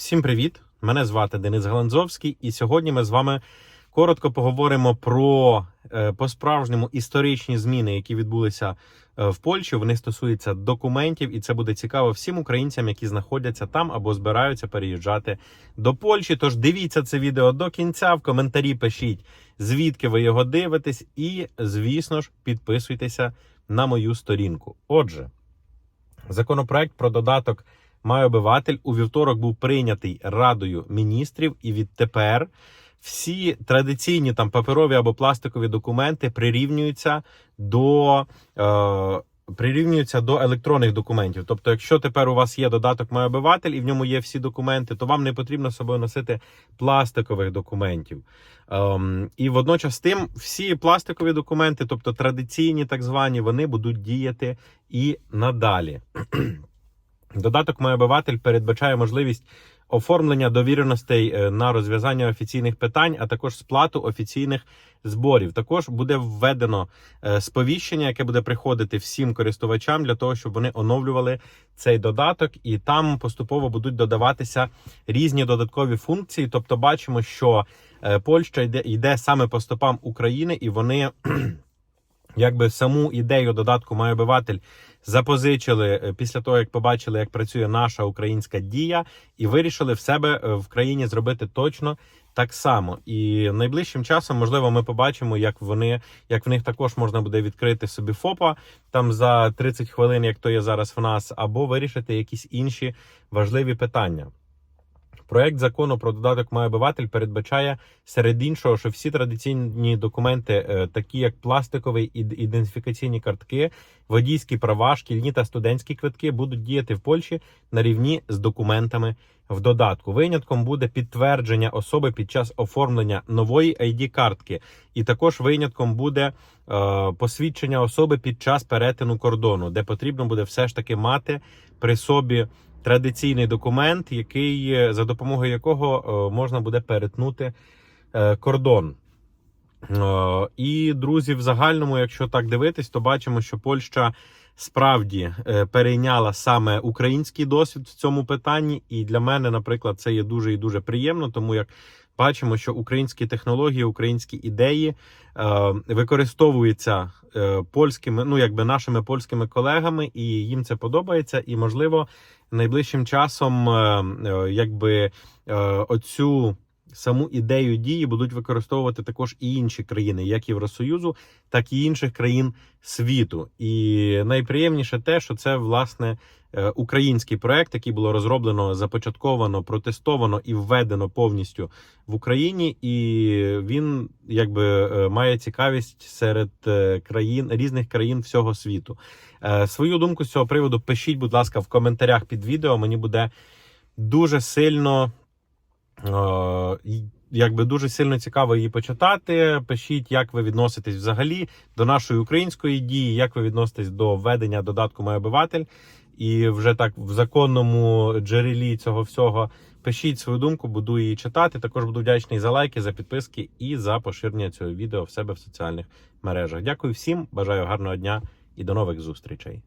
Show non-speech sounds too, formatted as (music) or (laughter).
Всім привіт! Мене звати Денис Галанзовський, і сьогодні ми з вами коротко поговоримо про е, по-справжньому історичні зміни, які відбулися е, в Польщі. Вони стосуються документів, і це буде цікаво всім українцям, які знаходяться там або збираються переїжджати до Польщі. Тож дивіться це відео до кінця. В коментарі пишіть, звідки ви його дивитесь, і, звісно ж, підписуйтеся на мою сторінку. Отже, законопроект про додаток. Май обиватель у вівторок був прийнятий Радою міністрів, і відтепер всі традиційні там паперові або пластикові документи прирівнюються до. Е, Прирівнюються до електронних документів. Тобто, якщо тепер у вас є додаток «Мой обиватель» і в ньому є всі документи, то вам не потрібно з собою носити пластикових документів. Ем, і водночас тим всі пластикові документи, тобто традиційні, так звані, вони будуть діяти і надалі. (clears throat) Додаток «Мой обиватель» передбачає можливість оформлення довіреностей е, на розв'язання офіційних питань, а також сплату офіційних зборів. Також буде введено е, сповіщення, яке буде приходити всім користувачам для того, щоб вони оновлювали цей додаток, і там поступово будуть додаватися різні додаткові функції. Тобто, бачимо, що е, Польща йде йде саме по стопам України, і вони. Якби саму ідею додатку «Май обиватель» запозичили е, після того, як побачили, як працює наша українська дія, і вирішили в себе е, в країні зробити точно так само. І найближчим часом, можливо, ми побачимо, як вони як в них також можна буде відкрити собі ФОПа там за 30 хвилин, як то є зараз в нас, або вирішити якісь інші важливі питання. Проект закону про додаток «Май обиватель» передбачає серед іншого, що всі традиційні документи, е, такі як пластикові ідентифікаційні картки, водійські права, шкільні та студентські квитки, будуть діяти в Польщі на рівні з документами в додатку. Винятком буде підтвердження особи під час оформлення нової id картки, і також винятком буде е, посвідчення особи під час перетину кордону, де потрібно буде все ж таки мати при собі традиційний документ, який е, за допомогою якого е, можна буде перетнути е, кордон. І друзі, в загальному, якщо так дивитись, то бачимо, що Польща справді перейняла саме український досвід в цьому питанні. І для мене, наприклад, це є дуже і дуже приємно, тому як бачимо, що українські технології, українські ідеї е, використовуються е, польськими, ну якби нашими польськими колегами, і їм це подобається. І можливо, найближчим часом, е, е, якби е, оцю. Саму ідею дії будуть використовувати також і інші країни, як Євросоюзу, так і інших країн світу. І найприємніше те, що це власне Е, український проект, який було розроблено, започатковано, протестовано і введено повністю в Україні, і він якби е, має цікавість серед е, країн різних країн всього світу. Свою думку з цього приводу пишіть, будь ласка, в коментарях під відео. Мені буде дуже сильно. Якби дуже сильно цікаво її почитати. Пишіть, як ви відноситесь взагалі до нашої української дії, як ви відноситесь до введення додатку «Мой обиватель» і вже так в законному джерелі цього всього. Пишіть свою думку, буду її читати. Також буду вдячний за лайки, за підписки і за поширення цього відео в себе в соціальних мережах. Дякую всім, бажаю гарного дня і до нових зустрічей.